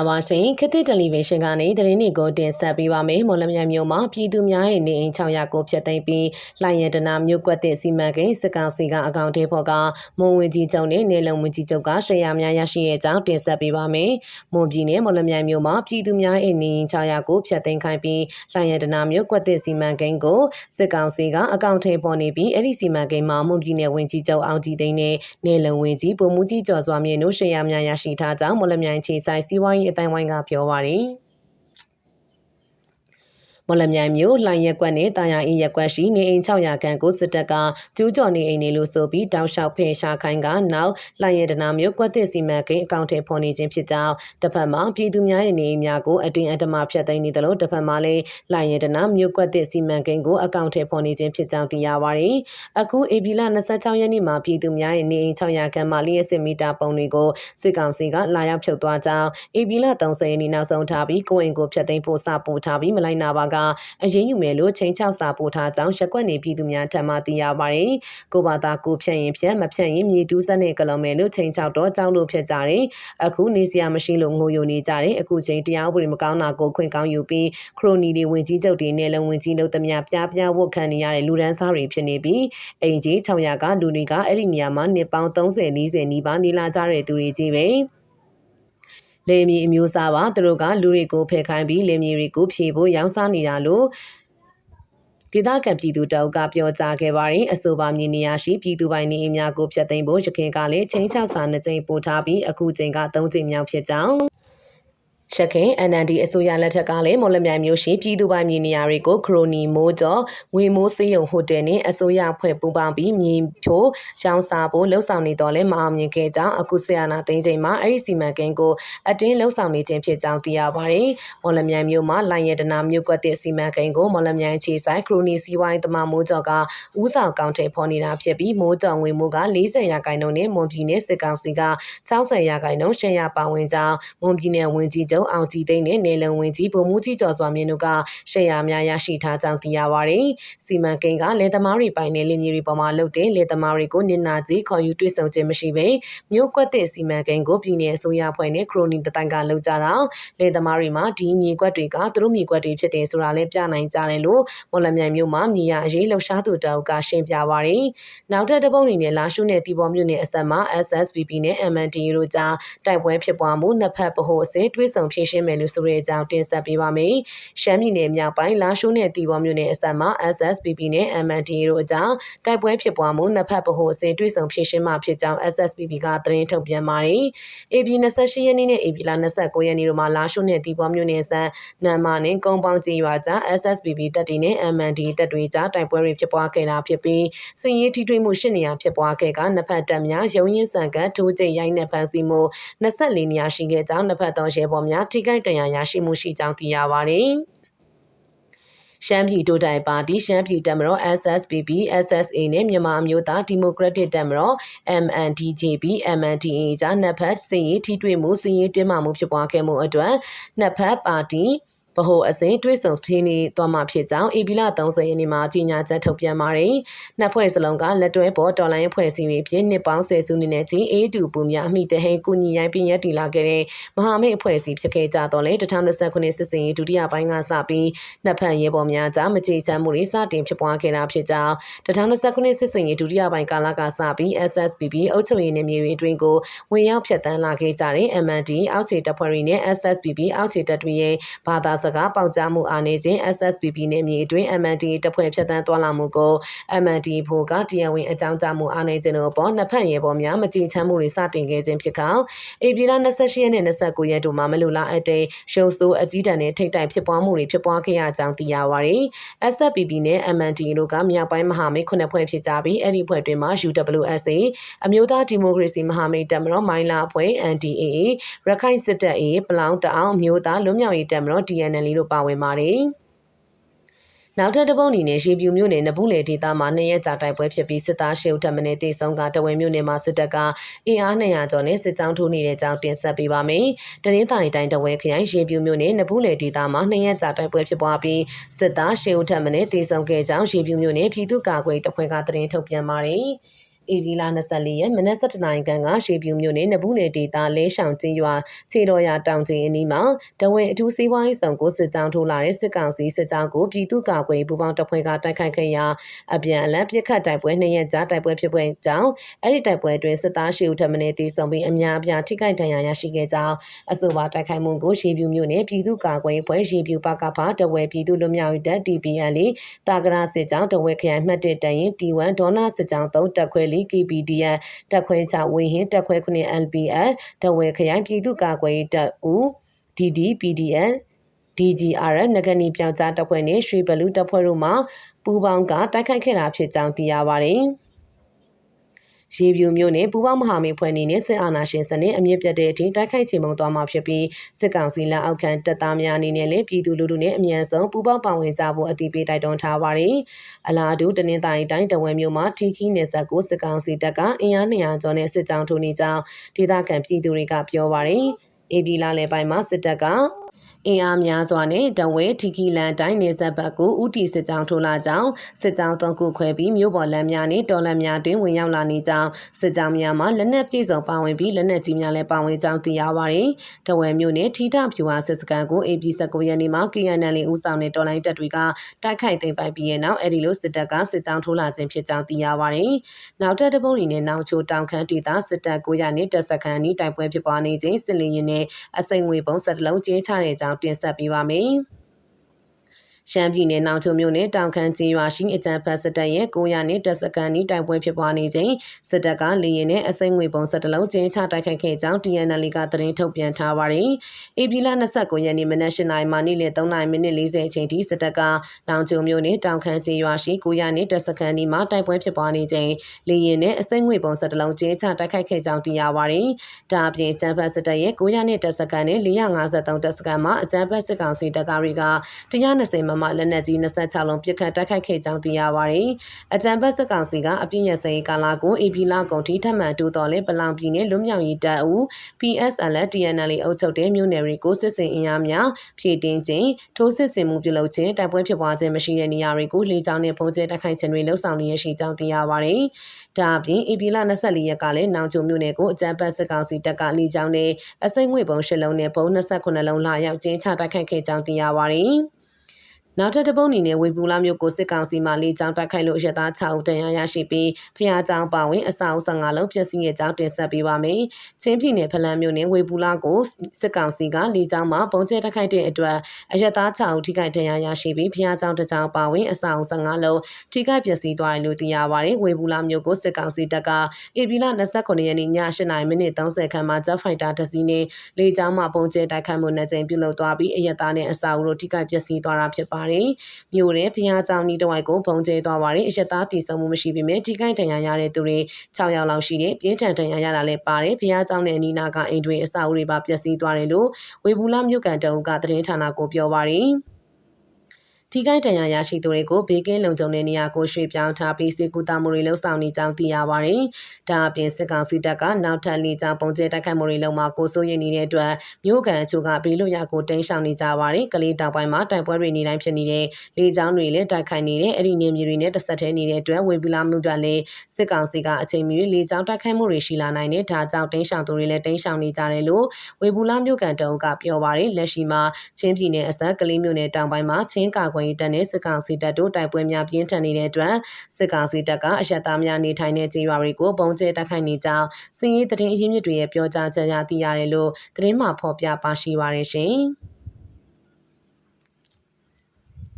္ဂလာပါရှင်ခေတ်သစ်တယ်လီဗီရှင်းကနေသတင်းတွေကိုတင်ဆက်ပေးပါမယ်မော်လမြိုင်မြို့မှာပြည်သူများရဲ့နေအိမ်600ကိုဖျက်သိမ်းပြီးလိုင်ရတနာမြို့ကွက်တဲ့စီမံကိန်းစစ်ကောင်စီကအကောင့်ထဲပေါ်ကမွန်ဝင်ကြီးချုပ်နဲ့နေလုံဝင်ကြီးချုပ်ကရှယ်ယာများရရှိရဲ့အကြောင်းတင်ဆက်ပေးပါမယ်မွန်ပြည်နယ်မော်လမြိုင်မြို့မှာပြည်သူများရဲ့နေအိမ်600ကိုဖျက်သိမ်းခိုင်းပြီးလိုင်ရတနာမြို့ကွက်တဲ့စီမံကိန်းကိုစစ်ကောင်စီကအကောင့်ထဲပေါ်နေပြီးအဲ့ဒီစီမံကိန်းမှာမွန်ပြည်နယ်ဝင်ကြီးချုပ်အောင်ကြည်သိန်းနဲ့နေလုံဝင်ကြီးပုံမှုကြီးကျော်စွာမြင့်တို့ရှယ်ယာများရရှိထားကြောင်းမော်လမြိုင်ခြေဆိုင်စီးပွားရေးအတိုင်းဝိုင်းကပြောပါတယ်။ မော်လမြိုင်မြို့လှိုင်ရက်ကွက်နဲ့တာယာအင်းရက်ကွက်ရှိနေအိမ်600ခန့်ကိုစစ်တပ်ကကျူးကျော်နေအိမ်တွေလို့ဆိုပြီးတောက်လျှောက်ဖယ်ရှားခိုင်းကနောက်လှိုင်ရတနာမြို့ကွက်သစ်စီမံကိန်းအကောင့်ထဲဖော်နေခြင်းဖြစ်ကြောင်းတစ်ဖက်မှာပြည်သူများရဲ့နေအိမ်များကိုအတင်းအဓမ္မဖျက်သိမ်းနေတယ်လို့တစ်ဖက်မှာလည်းလှိုင်ရတနာမြို့ကွက်သစ်စီမံကိန်းကိုအကောင့်ထဲဖော်နေခြင်းဖြစ်ကြောင်းသိရပါတယ်။အခုဧပြီလ26ရက်နေ့မှာပြည်သူများရဲ့နေအိမ်600ခန့်မှလျှက်စစ်မီတာပုံတွေကိုစစ်ကောင်စီကလာရောက်ဖြုတ်သွားကြောင်းဧပြီလ30ရက်နေ့နောက်ဆုံးထားပြီးကိုယ်အိမ်ကိုဖျက်သိမ်းဖို့စပို့ထားပြီးမလိုက်နာပါကအရေးယူမယ်လို့ချိန်ချောက်စာပို့ထားကြောင်းရက်ကွက်နေပြည်သူများထံမှသိရပါတယ်။ကိုဘာသာကိုဖြတ်ရင်ဖြတ်မဖြတ်ရင်မြေတူးစက်နဲ့ကလုံးမယ်လို့ချိန်ချောက်တော့ကြောင်းလို့ဖြစ်ကြတယ်။အခုနေစရာမရှိလို့ငိုယိုနေကြတယ်။အခုချိန်တရားဥပဒေမကောင်းတာကိုခွင့်ကောင်းယူပြီးခရိုနီတွေဝင်ကြီးချုပ်တွေနဲ့လုံဝင်ကြီးလို့တမပြားပြားဝတ်ခံနေရတဲ့လူဒန်းစားတွေဖြစ်နေပြီးအိမ်ကြီး600ကလူတွေကအဲ့ဒီနေရာမှာနှစ်ပေါင်း30 40နီးပါးနေလာကြတဲ့သူတွေကြီးပဲ။ လေမြေအမျိုးအစားပါသူတို့ကလူတွေကိုဖယ်ခိုင်းပြီးလေမြေတွေကိုဖြေဖို့ရောင်းစားနေတာလို့ဒေသခံပြည်သူတအုပ်ကပြောကြားခဲ့ပါတယ်အဆိုပါမြေနေရာရှိပြည်သူပိုင်နေအိမ်များကိုဖျက်သိမ်းဖို့ရခိုင်ကလည်းချင်းချောက်စာနှစ်ကြိမ်ပို့ထားပြီးအခုချိန်က၃ကြိမ်မြောက်ဖြစ်ကြောင်း ရှခင် NND အစိုးရလက်ထက်ကလည်းမော်လမြိုင်မျိုးရှိပြည်သူပိုင်မြေနေရာတွေကိုခရိုနီမိုးကျော်ငွေမိုးစေးရုံဟိုတယ်နဲ့အစိုးရဖွဲ့ပူးပေါင်းပြီးမြေဖြိုးရောင်းစားဖို့လှုံ့ဆော်နေတော့လဲမအောင်မြင်ခဲ့ကြောင်းအခုဆီယနာသိန်းချိန်မှာအဲ့ဒီစီမံကိန်းကိုအတင်းလှုံ့ဆော်နေခြင်းဖြစ်ကြောင်းသိရပါတယ်။မော်လမြိုင်မျိုးမှာလိုင်ရတနာမြို့ကွက်တဲ့စီမံကိန်းကိုမော်လမြိုင်ခြေဆိုင်ခရိုနီစီဝိုင်းတမမိုးကျော်ကဥဆောင်ကောင်းထဲဖော်နေတာဖြစ်ပြီးမိုးကျော်ငွေမိုးက40ရာခိုင်နှုန်းနဲ့မွန်ပြည်နယ်စစ်ကောင်စီက60ရာခိုင်နှုန်းရှယ်ယာပါဝင်ကြောင်းမွန်ပြည်နယ်ဝန်ကြီးချုပ်အောင်ကြည်သိန်းနဲ့နေလုံဝင်ကြီးဗိုလ်မှူးကြီးကျော်စွာမြင့်တို့ကရှယ်ယာများရရှိထားကြောင်းသိရပါတယ်။စီမံကိန်းကလယ်သမားတွေပိုင်တဲ့လင်မြေတွေပေါ်မှာလုပ်တဲ့လယ်သမားတွေကိုနင်နာကြီးခေါ်ယူတွေ့ဆုံခြင်းမရှိဘဲမြို့ကွက်တဲ့စီမံကိန်းကိုပြည်내အစိုးရဖွဲ့နဲ့ခရိုနီတတိုင်ကလုပ်ကြတာလယ်သမားတွေမှာဒီမြေကွက်တွေကသူတို့မြေကွက်တွေဖြစ်တယ်ဆိုတာလည်းပြနိုင်ကြတယ်လို့မော်လမြိုင်မြို့မှာမြေရအရေးလှုပ်ရှားသူတအုပ်ကရှင်းပြပါတယ်။နောက်ထပ်တပုံအနေနဲ့လာရှုနဲ့တီဘောမြို့နယ်အဆက်မှာ SSPP နဲ့ MNDA တို့ကြားတိုက်ပွဲဖြစ်ပွားမှုနှစ်ဖက်ဗဟိုအစစ်တွဲဆောင်ဖြည့်ရှင်းမယ်လို့ဆိုတဲ့အကြောင်းတင်ဆက်ပေးပါမယ်။ရှမ်းပြည်နယ်မြောက်ပိုင်းလာရှိုးနဲ့တီဘောမြို့နယ်အစပ်မှာ SSPP နဲ့ MNDA တို့အကြားတိုက်ပွဲဖြစ်ပွားမှုနှစ်ဖက်ဗဟိုအစဉ်တွေ့ဆုံဖြည့်ရှင်းမှဖြစ်ကြောင်း SSPP ကသတင်းထုတ်ပြန်ပါတယ်။ AB 28ရက်နေ့နဲ့ AB လ29ရက်နေ့တို့မှာလာရှိုးနဲ့တီဘောမြို့နယ်စံနမ်မာနဲ့ကုန်းပေါင်းကြီးရွာကြား SSPP တပ်တွေနဲ့ MND တပ်တွေကြားတိုက်ပွဲတွေဖြစ်ပွားခဲ့တာဖြစ်ပြီးစင်ရေးထိထွေးမှုရှစ်နေရာဖြစ်ပွားခဲ့ကနှစ်ဖက်တပ်များရုံရင်းဆန်ကထိုးကျိတ်ရိုင်းနဲ့ဖန်စီမှု24နေရာရှိခဲ့ကြောင်းနှစ်ဖက်သောရဲဘော်များထိခိုက်ဒဏ်ရာရရှိမှုရှိကြောင်းသိရပါတယ်။ရှမ်းပြည်တိုးတိုင်ပါတီရှမ်းပြည်တပ်မတော် SSPP SSA နဲ့မြန်မာအမျိုးသားဒီမိုကရက်တစ်တပ်မတော် MNDJP MNDA ကြားနှစ်ဖက်စစ်ရေးထိတွေ့မှုစစ်ရေးတင်းမာမှုဖြစ်ပွားခဲ့မှုအတွက်နှစ်ဖက်ပါတီ ဗဟိုအစဉ်တွဲဆုံဖြင်းနေသွားမှာဖြစ်ကြောင်းဧပြီလ30ရက်နေ့မှာကြေညာချက်ထုတ်ပြန်ပါတယ်။နှစ်ဖွဲ့စလုံးကလက်တွဲပေါ်တော်လိုင်းဖွဲ့စည်းတွေဖြင့်နှစ်ပေါင်းဆယ်စုနှစ်နဲ့ချင်းအေးတူပူများအမိတဟဲကုညီရိုင်းပြင်းရက်တီလာခဲ့တဲ့မဟာမိတ်အဖွဲ့အစည်းဖြစ်ခဲ့ကြတော့လေ2020ခုနှစ်စစ်စင်ရေးဒုတိယပိုင်းကစပြီးနှစ်ဖက်ရဲဘော်များကြားမကြေချမ်းမှုတွေစတင်ဖြစ်ပွားခဲ့တာဖြစ်ကြောင်း2020ခုနှစ်စစ်စင်ရေးဒုတိယပိုင်းကာလကစပြီး SSPB အုပ်ချုပ်ရေးနယ်မြေတွေအတွင်းကိုဝင်ရောက်ဖြတ်တန်းလာခဲ့ကြတဲ့ MND အောက်ခြေတပ်ဖွဲ့တွေနဲ့ SSPB အောက်ခြေတပ်တွေရဲ့ဘာသာစကားပေါက်ကြားမှုအားနေခြင်း SSPP နဲ့မြေအတွင်း MND တပ်ဖွဲ့ဖြတ်တန်းသွားလာမှုကို MND ဖို့ကတရားဝင်အကြောင်းကြားမှုအားနေခြင်းတို့ပေါ်နှစ်ဖက်ရဲပေါ်များမကြည်ချမ်းမှုတွေစတင်ခဲ့ခြင်းဖြစ်ကောဧပြီလ28ရက်နဲ့29ရက်တို့မှာမလိုလားအပ်တဲ့ရှုံဆိုးအကြီးတန်းနဲ့ထိတ်တိုင်ဖြစ်ပွားမှုတွေဖြစ်ပွားခဲ့ရကြောင်းသိရပါတယ်။ SSPP နဲ့ MND တို့ကမြောက်ပိုင်းမဟာမိတ်ခုနှစ်ဖွဲ့ဖြစ်ကြပြီးအဲ့ဒီဖွဲ့တွင်မှာ UWSA အမျိုးသားဒီမိုကရေစီမဟာမိတ်တပ်မတော်မိုင်းလာအဖွဲ့ NDAA ရခိုင်စစ်တပ် AA ပလောင်တအောင်မျိုးသားလွတ်မြောက်ရေးတပ်မတော် DNL တို့ပါဝင်ပါတယ်။နောက်ထပ်တပုတ်အနေနဲ့ရေပြူမြို့နယ်နဘူးလေဒေသမှာနှစ်ရက်ကြာတိုက်ပွဲဖြစ်ပြီးစစ်သားရှေ့ဦးထပ်မံတေဆုံးကတဝဲမြို့နယ်မှာစစ်တပ်ကအင်အား200ကျော်နဲ့စစ်ကြောင်းထိုးနေတဲ့အကြောင်းတင်ဆက်ပေးပါမယ်။တနင်္သာရီတိုင်းတဝဲခရိုင်ရေပြူမြို့နယ်နဘူးလေဒေသမှာနှစ်ရက်ကြာတိုက်ပွဲဖြစ်ပွားပြီးစစ်သားရှေ့ဦးထပ်မံတေဆုံးခဲ့ကြောင်းရေပြူမြို့နယ်ပြည်သူ့ကာကွယ်တပ်ဖွဲ့ကသတင်းထုတ်ပြန်ပါတယ်။ ဧပြီလ24ရက်မနက်7:00နာရီခန့်ကရှေးပြူမြို့နယ်နဘူးနယ်ဒေသလဲရှောင်ချင်းရွာခြေတော်ရတောင်ချင်းအနီးမှာတဝဲအထူးစီးပွားရေးဆောင်ကိုစစ်ကြောင်းထိုးလာတဲ့စစ်ကောင်စီစစ်ကြောင်းကိုပြည်သူ့ကာကွယ်ပူးပေါင်းတပ်ဖွဲ့ကတိုက်ခိုက်ခဲ့ရာအပြန်အလှန်ပစ်ခတ်တိုက်ပွဲနှစ်ရက်ကြာတိုက်ပွဲဖြစ်ပွားကြောင်းအဲ့ဒီတိုက်ပွဲအတွင်းစစ်သားရှေ့ဦးထပ်မင်းတေဆုံပြီးအများအပြားထိခိုက်ဒဏ်ရာရရှိခဲ့ကြောင်းအဆိုပါတိုက်ခိုက်မှုကိုရှေးပြူမြို့နယ်ပြည်သူ့ကာကွယ်အဖွဲ့ရှေးပြူပကဖတဝဲပြည်သူ့လူမျိုးရေးတပ် TPN လေးတာကရာစစ်ကြောင်းတဝဲခရိုင်မှတ်1တရင် T1 ဒေါနာစစ်ကြောင်း3တက်ခွဲလေး KPDN တက်ခွဲ6ဝင်းဟင်းတက်ခွဲ9 LPN တဝဲခရိုင်ပြည်သူ့ကာကွယ်ရေးတပ်ဦး DDPDN DGRN နဂနီပြောင်ကြားတပ်ဖွဲ့နှင့်ရွှေဘလူးတပ်ဖွဲ့တို့မှပူးပေါင်းကတိုက်ခိုက်ခဲ့တာဖြစ်ကြောင်းသိရပါတယ်။ ရေပြူမျိုးနဲ့ပူပေါင်းမဟာမိတ်ဖွဲ့အနေနဲ့စစ်အာဏာရှင်စနစ်အမြင့်ပြတ်တဲ့အထိတိုက်ခိုက်ချေမှုန်းသွားမှာဖြစ်ပြီးစစ်ကောင်စီလက်အောက်ခံတပ်သားများအနေနဲ့လည်းပြည်သူလူထုနဲ့အမြန်ဆုံးပူပေါင်းပါဝင်ကြဖို့အသိပေးတိုက်တွန်းထားပါတယ်။အလားတူတနင်္သာရီတိုင်းတဝဲမျိုးမှာထီခီနယ်စပ်ကိုစစ်ကောင်စီတပ်ကအင်အား200ကျော်နဲ့စစ်ကြောင်းထိုးနေကြောင်းဒေသခံပြည်သူတွေကပြောပါတယ်။အေဘီလာလေပိုင်းမှာစစ်တပ်က အင်အားများစွာနဲ့တဝဲထီကီလန်တိုင်းနေဆက်ဘက်ကိုဥတီစစ်ကြောင်းထိုးလာကြောင်းစစ်ကြောင်းသုံးခုခွဲပြီးမြို့ပေါ်လမ်းများနဲ့တော်လမ်းများတွင်ဝင်ရောက်လာနေကြောင်းစစ်ကြောင်းများမှာလက်နက်ပြည့်စုံပါဝင်ပြီးလက်နက်ကြီးများလည်းပါဝင်ကြောင်းသိရပါတယ်။တဝဲမြို့နယ်ထီထဖြူဟာစစ်စကန်ကို AP19 ရက်နေ့မှာ KNL ဦးဆောင်တဲ့တော်လိုင်းတပ်တွေကတိုက်ခိုက်သိမ်းပိုက်ပြီးတဲ့နောက်အဲဒီလိုစစ်တပ်ကစစ်ကြောင်းထိုးလာခြင်းဖြစ်ကြောင်းသိရပါတယ်။နောက်ထပ်တပုံးရီနဲ့နောင်ချိုတောင်ခမ်းဒေသစစ်တပ်900နဲ့တပ်စခန်းဤတိုက်ပွဲဖြစ်ပွားနေခြင်းစစ်လင်းရင်နဲ့အစိမ်ငွေပုံစက်တလုံးကျင်းချတဲ့ကြောင်းတင်ဆက်ပေးပါမယ်။ ရှမ်းပြည်နယ်နောင်ချုံမြို့နယ်တောင်ခမ်းကျေးရွာရှိအကြံဖတ်စစ်တပ်ရဲ့900နှစ်တပ်စကန်ဤတိုက်ပွဲဖြစ်ပွားနေချိန်စစ်တပ်ကလေရင်နဲ့အစိမ့်ငွေပုံဆက်တလုံးကျင်းချတိုက်ခိုက်ခဲ့ကြောင်း TNL ကသတင်းထုတ်ပြန်ထားပါတယ်။ဧပြီလ29ရက်နေ့မနက်၈နာရီမှနေ့လယ်3နာရီမိနစ်40အချိန်ထိစစ်တပ်ကနောင်ချုံမြို့နယ်တောင်ခမ်းကျေးရွာရှိ900နှစ်တပ်စကန်ဤမှာတိုက်ပွဲဖြစ်ပွားနေချိန်လေရင်နဲ့အစိမ့်ငွေပုံဆက်တလုံးကျင်းချတိုက်ခိုက်ခဲ့ကြောင်းသိရပါတယ်။ဒါအပြင်ကျန်းဖတ်စစ်တပ်ရဲ့900နှစ်တပ်စကန်နဲ့453တပ်စကန်မှာအကြမ်းဖက်စစ်ကောင်စီတပ်သားတွေက120မမလက်နက်ကြီး26လုံးပစ်ခတ်တိုက်ခိုက်ခဲ့ကြောင်းသိရပါတယ်။အကြံဖက်စစ်ကောင်စီကအပြည့်ရစိန်ကာလာကို AP လကုန်ထိထပ်မံတိုးတော်လဲပလောင်ပြည်နယ်လွတ်မြောက်ရေးတပ်ဦး PSL TNL အုပ်ချုပ်တဲ့မြို့နယ်တွေကိုစစ်စင်အင်အားများဖြည့်တင်းခြင်းထိုးစစ်ဆင်မှုပြုလုပ်ခြင်းတိုက်ပွဲဖြစ်ပွားခြင်းမရှိတဲ့နေရာတွေကိုလေကြောင်းနဲ့ပုံကျဲတိုက်ခိုက်ခြင်းတွေလှုပ်ဆောင်နေရရှိကြောင်းသိရပါတယ်။ဒါအပြင် AP လ24ရက်ကလည်းနောင်ချုံမြို့နယ်ကိုအကြံဖက်စစ်ကောင်စီတပ်ကလေကြောင်းနဲ့အစိမ့်ငွေပုံ၈လုံးနဲ့ပုံ28လုံးလာရောက်ကျင်းချတိုက်ခိုက်ခဲ့ကြောင်းသိရပါတယ်။ နောက်ထပ်တပုတ်အနေနဲ့ဝေဘူးလာမျိုးကိုစစ်ကောင်စီမှလေကြောင်းတိုက်ခိုက်လို့အရသား6ဦးတန်ရာရရှိပြီးဖျားကြောင်ပါဝင်အဆောက်15လုံးပျက်စီးရဲ့ကြောင်းတင်ဆက်ပေးပါမယ်။ချင်းပြည်နယ်ဖလန်းမျိုးနဲ့ဝေဘူးလာကိုစစ်ကောင်စီကလေကြောင်းမှပုံကျဲတိုက်ခိုက်တဲ့အတွက်အရသား6ဦးထိခိုက်ဒဏ်ရာရရှိပြီးဖျားကြောင်တစ်ကြောင်ပါဝင်အဆောက်15လုံးထိခိုက်ပျက်စီးသွားတယ်လို့သိရပါတယ်။ဝေဘူးလာမျိုးကိုစစ်ကောင်စီတပ်ကဧပြီလ29ရက်နေ့ည8:30မိနစ်30ခန့်မှာ Jet Fighter တစ်စီးနဲ့လေကြောင်းမှပုံကျဲတိုက်ခိုက်မှုနှစ်ကြိမ်ပြုလုပ်သွားပြီးအရသားနဲ့အဆောက်အဦတို့ထိခိုက်ပျက်စီးသွားတာဖြစ်ပါတယ်ပါတယ်။မြို့ရဲဖျားကြောင်ဤတဝိုက်ကိုပုံကျဲသွားပါတယ်။အရသားတည်ဆုံမှုမရှိပေမဲ့ထိခိုက်ဒဏ်ရာရတဲ့သူတွေ6ယောက်လောက်ရှိတဲ့ပြင်းထန်ဒဏ်ရာရတာလည်းပါတယ်။ဖျားကြောင်နဲ့အနီးနားကအိမ်တွေအဆောက်အဦတွေပါပျက်စီးသွားတယ်လို့ဝေဘူးလာမြို့ကန်တုံးကသတင်းဌာနကိုပြောပါတယ်။ ထိခိုက်ဒဏ်ရာရရှိသူတွေကိုဘေးကင်းလုံခြုံတဲ့နေရာကိုရွှေ့ပြောင်းထားပြီးစေကူတာမှုတွေလှုပ်ဆောင်နေကြောင်းသိရပါတယ်။ဒါအပြင်စစ်ကောင်စီတပ်ကနောက်ထပ်လေကြောင်းပုံကျဲတိုက်ခိုက်မှုတွေလုပ်မှာကိုစိုးရိမ်နေတဲ့အတွက်မြို့ကန်အချို့ကဘေးလွတ်ရာကိုတင်းရှောင်နေကြပါတယ်။ကလေးတောင်ပိုင်းမှာတိုက်ပွဲတွေနေတိုင်းဖြစ်နေတဲ့လေကြောင်းတွေလည်းတိုက်ခိုက်နေတဲ့အဲ့ဒီနေမြေတွေနဲ့တစ်ဆက်တည်းနေတဲ့အတွက်ဝေဘူးလာမှုပြလည်းစစ်ကောင်စီကအချိန်မီလေကြောင်းတိုက်ခိုက်မှုတွေရှိလာနိုင်တဲ့ဒါကြောင့်တင်းရှောင်သူတွေလည်းတင်းရှောင်နေကြတယ်လို့ဝေဘူးလာမြို့ကန်တုံးကပြောပါတယ်။လက်ရှိမှာချင်းပြည်နယ်အစပ်ကလေးမြို့နယ်တောင်ပိုင်းမှာချင်းကာကွယ်ခွင့်တပ်နဲ့စစ်ကောင်စီတပ်တို့တိုက်ပွဲများပြင်းထန်နေတဲ့အတွက်စစ်ကောင်စီတပ်ကအရက်သားများနေထိုင်တဲ့ကျေးရွာတွေကိုပုံကျဲတိုက်ခိုက်နေကြောင်းစီးရေးသတင်းအရင်းမြစ်တွေရဲ့ပြောကြားချက်အရသိရတယ်လို့သတင်းမှဖော်ပြပါရှိပါရရှင်။